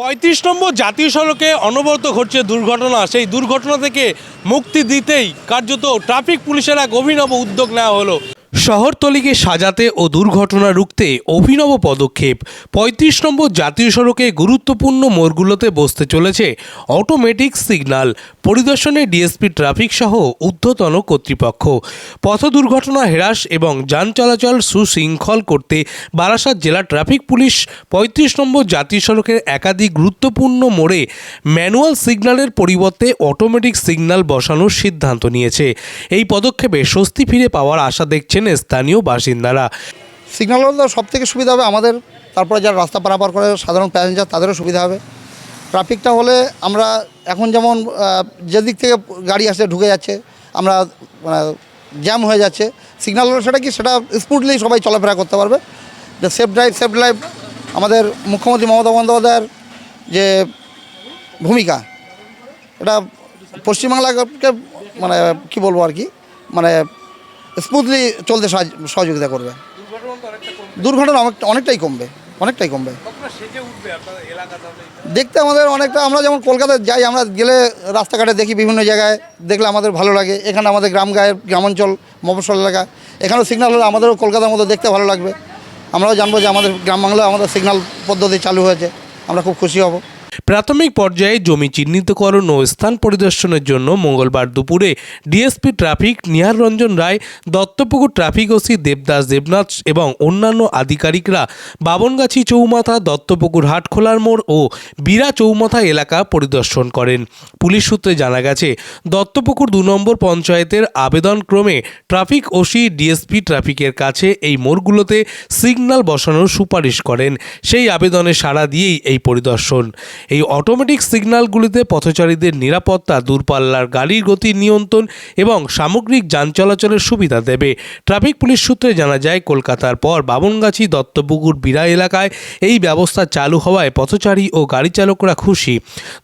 পঁয়ত্রিশ নম্বর জাতীয় সড়কে অনবরত ঘটছে দুর্ঘটনা। সেই দুর্ঘটনা থেকে মুক্তি দিতেই কার্যত ট্রাফিক পুলিশের এক অভিনব উদ্যোগ নেওয়া হলো। শহরতলিকে সাজাতে ও দুর্ঘটনা রুখতে অভিনব পদক্ষেপ। পঁয়ত্রিশ নম্বর জাতীয় সড়কে গুরুত্বপূর্ণ মোড়গুলোতে বসতে চলেছে অটোমেটিক সিগন্যাল পরিদর্শনে ডিএসপি ট্রাফিক সহ ঊর্ধ্বতন কর্তৃপক্ষ। পথ দুর্ঘটনা হ্রাস এবং যান চলাচল সুশৃঙ্খল করতে বারাসাত জেলা ট্রাফিক পুলিশ পঁয়ত্রিশ নম্বর জাতীয় সড়কের একাধিক গুরুত্বপূর্ণ মোড়ে ম্যানুয়াল সিগন্যালের পরিবর্তে অটোমেটিক সিগন্যাল বসানোর সিদ্ধান্ত নিয়েছে। এই পদক্ষেপে স্বস্তি ফিরে পাওয়ার আশা দেখছেন স্থানীয় বাসিন্দারা। সিগন্যাল হলে সব থেকে সুবিধা হবে আমাদের, তারপরে যারা রাস্তা পারাপার করে সাধারণ প্যাসেঞ্জার তাদেরও সুবিধা হবে। ট্রাফিকটা হলে আমরা এখন যেমন যেদিক থেকে গাড়ি আসছে, ঢুকে যাচ্ছে, আমরা মানে জ্যাম হয়ে যাচ্ছে। সিগন্যাল হলে সেটা কি? সেটা স্মুথলি সবাই চলাফেরা করতে পারবে। যে সেফ ড্রাইভ সেফ ড্রাইভ আমাদের মুখ্যমন্ত্রী মমতা বন্দ্যোপাধ্যায়ের যে ভূমিকা, এটা পশ্চিমবাংলাকে মানে কি বলব আর কি? মানে স্মুথলি চলতে সহযোগিতা করবে। দুর্ঘটনা অনেক অনেকটাই কমবে অনেকটাই কমবে। দেখতে আমাদের অনেকটা আমরা যেমন কলকাতায় যাই আমরা গেলে রাস্তাঘাটে দেখি বিভিন্ন জায়গায় দেখলে আমাদের ভালো লাগে। এখানে আমাদের গ্রাম গায়ের গ্রামাঞ্চল মফস্বল এলাকা এখানেও সিগন্যাল হলে আমাদেরও কলকাতার মতো দেখতে ভালো লাগবে। আমরাও জানব যে আমাদের গ্রাম বাংলায় আমাদের সিগন্যাল পদ্ধতি চালু হয়েছে আমরা খুব খুশি হব। প্রাথমিক পর্যায়ে জমি চিহ্নিতকরণ ও স্থান পরিদর্শনের জন্য মঙ্গলবার দুপুরে DSP traffic, Nihar Ranjan Roy, Duttapukur traffic OC Debdas Debnath এবং অন্যান্য আধিকারিকরা বাবনগাছি চৌমাথা, দত্তপুকুর হাটখোলার মোড় ও বীরা চৌমাথা এলাকা পরিদর্শন করেন। পুলিশ সূত্রে জানা গেছে, দত্তপুকুর দু নম্বর পঞ্চায়েতের আবেদন ক্রমে ট্রাফিক ওসি ডিএসপি ট্রাফিকের কাছে এই মোড়গুলোতে সিগন্যাল বসানোর সুপারিশ করেন। সেই আবেদনে সাড়া দিয়েই এই পরিদর্শন। এই অটোমেটিক সিগন্যালগুলিতে পথচারীদের নিরাপত্তা, দূরপাল্লার গাড়ির গতি নিয়ন্ত্রণ এবং সামগ্রিক যান চলাচলের সুবিধা দেবে। ট্রাফিক পুলিশ সূত্রে জানা যায়, কলকাতার পর বামনগাছি, দত্তপুকুর বিরা এলাকায় এই ব্যবস্থা চালু হওয়ায় পথচারী ও গাড়ি চালকরা খুশি।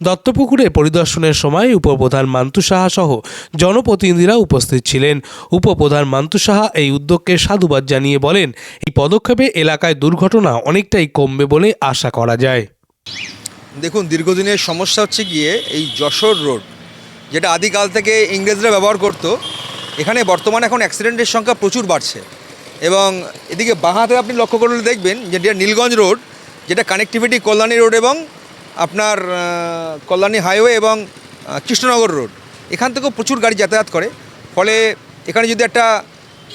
দত্তপুকুরে পরিদর্শনের সময় উপপ্রধান মান্তু সাহা সহ জনপ্রতিনিধিরা উপস্থিত ছিলেন। উপপ্রধান মান্তু সাহা এই উদ্যোগকে সাধুবাদ জানিয়ে বলেন, এই পদক্ষেপে এলাকায় দুর্ঘটনা অনেকটাই কমবে বলে আশা করা যায়। দেখুন, দীর্ঘদিনের সমস্যা হচ্ছে গিয়ে এই যশোর রোড, যেটা আদিকাল থেকে ইংরেজরা ব্যবহার করতো, এখানে বর্তমানে এখন অ্যাক্সিডেন্টের সংখ্যা প্রচুর বাড়ছে। এবং এদিকে বাঁহাতে আপনি লক্ষ্য করলে দেখবেন যেটা নীলগঞ্জ রোড, যেটা কানেক্টিভিটি কল্যাণী রোড এবং আপনার কল্যাণী হাইওয়ে এবং কৃষ্ণনগর রোড, এখান থেকেও প্রচুর গাড়ি যাতায়াত করে। ফলে এখানে যদি একটা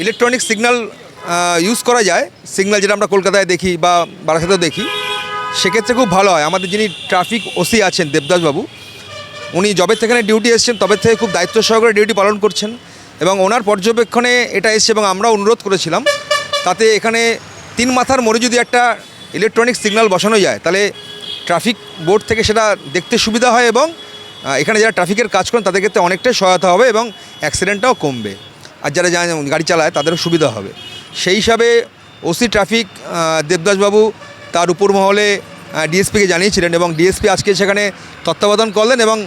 ইলেকট্রনিক সিগন্যাল ইউজ করা যায় সিগন্যাল যেটা আমরা কলকাতায় দেখি বা বারাসাতেও দেখি সেক্ষেত্রে খুব ভালো হয়। আমাদের যিনি ট্রাফিক ওসি আছেন দেবদাসবাবু উনি যবে থেকে ডিউটি এসেছেন, তবে থেকে খুব দায়িত্ব সহকারে ডিউটি পালন করছেন এবং ওনার পর্যবেক্ষণে এটা এসছে এবং আমরা অনুরোধ করেছিলাম। তাতে এখানে তিন মাথার মোড়ে যদি একটা ইলেকট্রনিক সিগন্যাল বসানো যায়, তাহলে ট্রাফিক বোর্ড থেকে সেটা দেখতে সুবিধা হয় এবং এখানে যারা ট্রাফিকের কাজ করেন, তাদের ক্ষেত্রে অনেকটাই সহায়তা হবে এবং অ্যাক্সিডেন্টটাও কমবে। আর যারা গাড়ি চালায়, তাদেরও সুবিধা হবে। সেই হিসাবে ওসি ট্রাফিক দেবদাসবাবু তার উপর মহলে ডিএসপিকে জানিয়েছিলেন এবং ডিএসপি আজকে সেখানে তত্ত্বাবধান করলেন এবং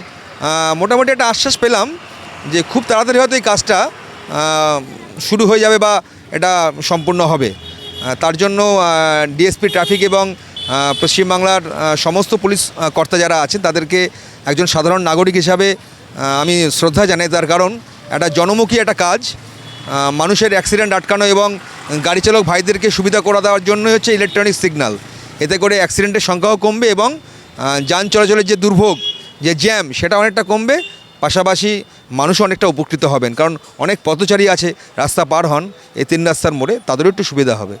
মোটামুটি একটা আশ্বাস পেলাম যে খুব তাড়াতাড়ি হয়তো এই কাজটা শুরু হয়ে যাবে বা এটা সম্পূর্ণ হবে। তার জন্য ডিএসপি ট্রাফিক এবং পশ্চিমবাংলার সমস্ত পুলিশ কর্তা যারা আছেন তাদেরকে একজন সাধারণ নাগরিক হিসাবে আমি শ্রদ্ধা জানাই তার কারণ একটা জনমুখী একটা কাজ। মানুষের অ্যাক্সিডেন্ট আটকানো এবং গাড়ি চালক ভাইদেরকে সুবিধা করে দেওয়ার জন্যই হচ্ছে ইলেকট্রনিক সিগন্যাল এতে করে অ্যাক্সিডেন্টের সংখ্যাও কমবে এবং যান চলাচলের যে দুর্ভোগ যে জ্যাম সেটা অনেকটা কমবে। পাশাপাশি মানুষ অনেকটা উপকৃত হবেন। কারণ অনেক পথচারী আছে রাস্তা পার হন এই তিন রাস্তার মোড়ে তাদেরও একটু সুবিধা হবে।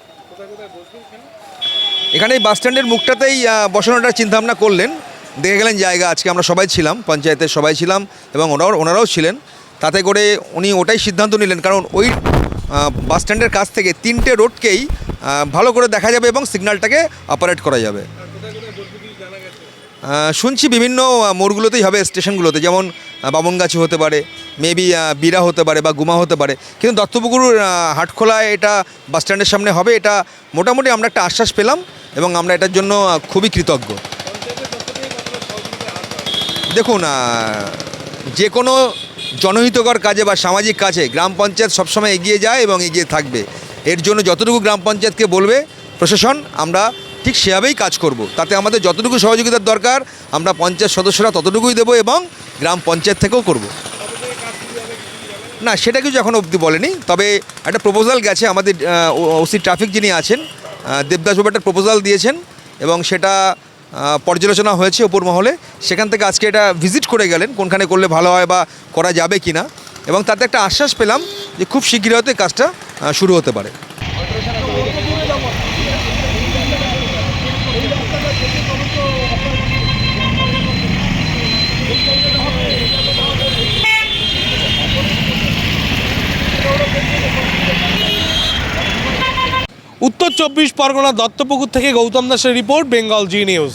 এখানে এই বাসস্ট্যান্ডের মুখটাতেই আহ, বসানোটার চিন্তাভাবনা করলেন। দেখে গেলেন জায়গা আজকে আমরা সবাই ছিলাম পঞ্চায়েতের সবাই ছিলাম এবং ওনারাও ওনারাও ছিলেন। তাতে করে উনি ওটাই সিদ্ধান্ত নিলেন। কারণ ওই বাসস্ট্যান্ডের কাছ থেকে তিনটে রোডকেই ভালো করে দেখা যাবে এবং সিগন্যালটাকে অপারেট করা যাবে। শুনছি বিভিন্ন মোড়গুলোতেই হবে স্টেশনগুলোতে, যেমন বামনগাছি হতে পারে, মেবি বিরা হতে পারে বা গুমা হতে পারে। কিন্তু দত্তপুকুর হাটখোলায় এটা বাস স্ট্যান্ডের সামনে হবে, এটা মোটামুটি আমরা একটা আশ্বাস পেলাম এবং আমরা এটার জন্য খুবই কৃতজ্ঞ। দেখুন যে কোনো জনহিতকর কাজে বা সামাজিক কাজে গ্রাম পঞ্চায়েত সবসময় এগিয়ে যায় এবং এগিয়ে থাকবে। এর জন্য যতটুকু গ্রাম পঞ্চায়েতকে বলবে প্রশাসন, আমরা ঠিক সেভাবেই কাজ করব। তাতে আমাদের যতটুকু সহযোগিতার দরকার, আমরা পঞ্চায়েত সদস্যরা ততটুকুই দেবো এবং গ্রাম পঞ্চায়েত থেকেও করব। না, সেটা কিছু এখন অবধি বলেনি। তবে একটা প্রপোজাল গেছে আমাদের ওসি ট্রাফিক যিনি আছেন দেবদাসবাবু একটা প্রপোজাল দিয়েছেন এবং সেটা পর্যালোচনা হয়েছে ওপর মহলে। সেখান থেকে আজকে এটা ভিজিট করে গেলেন, কোনখানে করলে ভালো হয় বা করা যাবে কি না এবং তাতে একটা আশ্বাস পেলাম যে খুব শীঘ্রই হয়তো এই কাজটা শুরু হতে পারে। উত্তর চব্বিশ পরগনা দত্তপুকুর থেকে গৌতম দাসের রিপোর্ট বেঙ্গল জি নিউজ।